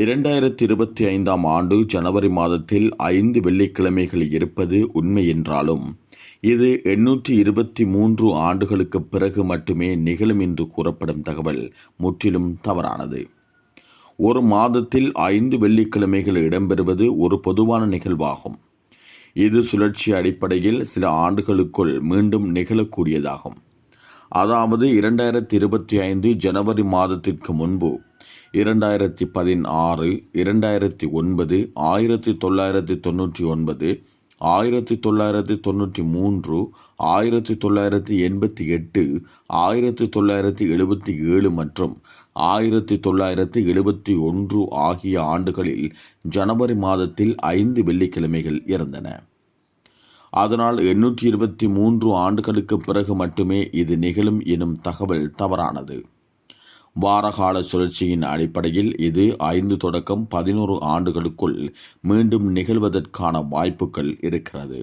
இரண்டாயிரத்தி இருபத்தி ஐந்தாம் ஆண்டு ஜனவரி மாதத்தில் ஐந்து வெள்ளிக்கிழமைகள் இருப்பது உண்மை என்றாலும் இது எண்ணூற்றி இருபத்தி மூன்று ஆண்டுகளுக்கு பிறகு மட்டுமே நிகழும் என்று கூறப்படும் தகவல் முற்றிலும் தவறானது. ஒரு மாதத்தில் ஐந்து வெள்ளிக்கிழமைகள் இடம்பெறுவது ஒரு பொதுவான நிகழ்வாகும். இது சுழற்சி அடிப்படையில் சில ஆண்டுகளுக்குள் மீண்டும் நிகழக்கூடியதாகும். அதாவது இரண்டாயிரத்தி இருபத்தி ஐந்து ஜனவரி மாதத்திற்கு முன்பு இரண்டாயிரத்தி பதினாறு இரண்டாயிரத்தி ஒன்பது ஆயிரத்தி தொள்ளாயிரத்தி தொண்ணூற்றி ஒன்பது ஆயிரத்தி தொள்ளாயிரத்தி தொண்ணூற்றி மூன்று ஆயிரத்தி தொள்ளாயிரத்தி எண்பத்தி எட்டு ஆயிரத்தி தொள்ளாயிரத்தி எழுபத்தி ஏழு மற்றும் ஆயிரத்தி தொள்ளாயிரத்தி எழுபத்தி ஒன்று ஆகிய ஆண்டுகளில் ஜனவரி மாதத்தில் ஐந்து வெள்ளிக்கிழமைகள் இருந்தன அதனால் எண்ணூற்றி இருபத்தி மூன்று ஆண்டுகளுக்கு பிறகு மட்டுமே இது நிகழும் எனும் தகவல் தவறானது. வாரகால சுழற்சியின் அடிப்படையில் இது ஐந்து தொடக்கம் பதினோரு ஆண்டுகளுக்குள் மீண்டும் நிகழ்வதற்கான வாய்ப்புகள் இருக்கிறது.